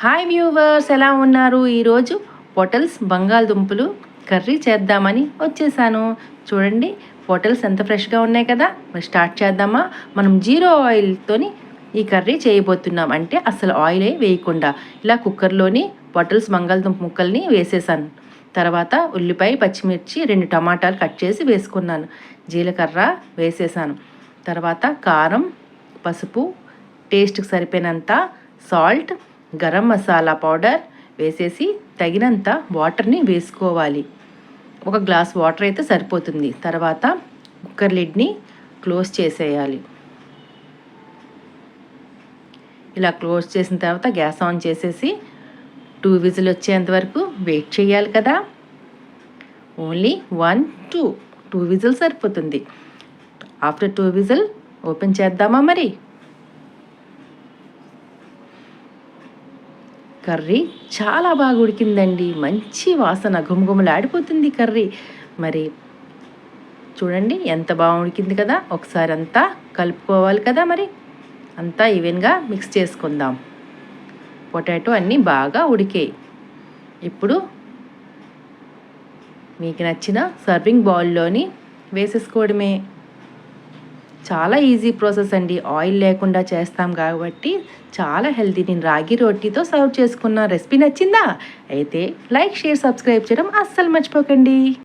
Hi viewers ఎలా ఉన్నారు? ఈరోజు పొటల్స్ బంగాళదుంపలు కర్రీ చేద్దామని వచ్చేసాను. చూడండి పొటల్స్ ఎంత ఫ్రెష్గా ఉన్నాయి కదా? మరి స్టార్ట్ చేద్దామా? మనం జీరో ఆయిల్తోని ఈ కర్రీ చేయబోతున్నాం. అంటే అసలు ఆయిలే వేయకుండా. ఇలా కుక్కర్లోని పొటల్స్ బంగాళదుంప ముక్కల్ని వేసేసాను. తర్వాత ఉల్లిపాయ పచ్చిమిర్చి రెండు టమాటాలు కట్ చేసి వేసుకున్నాను. జీలకర్ర వేసేసాను. తర్వాత కారం పసుపు టేస్ట్కి సరిపోయినంత సాల్ట్ గరం మసాలా పౌడర్ వేసేసి తగినంత వాటర్ని వేసుకోవాలి. ఒక గ్లాస్ వాటర్ అయితే సరిపోతుంది. తర్వాత కుక్కర్ లిడ్ని క్లోజ్ చేసేయాలి. ఇలా క్లోజ్ చేసిన తర్వాత గ్యాస్ ఆన్ చేసేసి టూ విజిల్ వచ్చేంత వరకు వెయిట్ చేయాలి కదా. Only one two two whistle సరిపోతుంది. ఆఫ్టర్ టూ విజిల్ ఓపెన్ చేద్దామా మరి? కర్రీ చాలా బాగా ఉడికిందండి. మంచి వాసన ఘుమఘుమలాడిపోతుంది కర్రీ. మరి చూడండి ఎంత బాగా ఉడికింది కదా. ఒకసారి అంతా కలుపుకోవాలి కదా మరి. అంతా ఈవెన్గా మిక్స్ చేసుకుందాం. పొటాటో అన్నీ బాగా ఉడికాయి. ఇప్పుడు మీకు నచ్చిన సర్వింగ్ బౌల్లోని వేసేసుకోవడమే. చాలా ఈజీ ప్రాసెస్ అండి. ఆయిల్ లేకుండా చేస్తాం కాబట్టి చాలా హెల్తీ నేను రాగి రొట్టితో సర్వ్ చేసుకున్న రెసిపీ నచ్చిందా? అయితే లైక్ షేర్ సబ్స్క్రైబ్ చేయడం అస్సలు మర్చిపోకండి.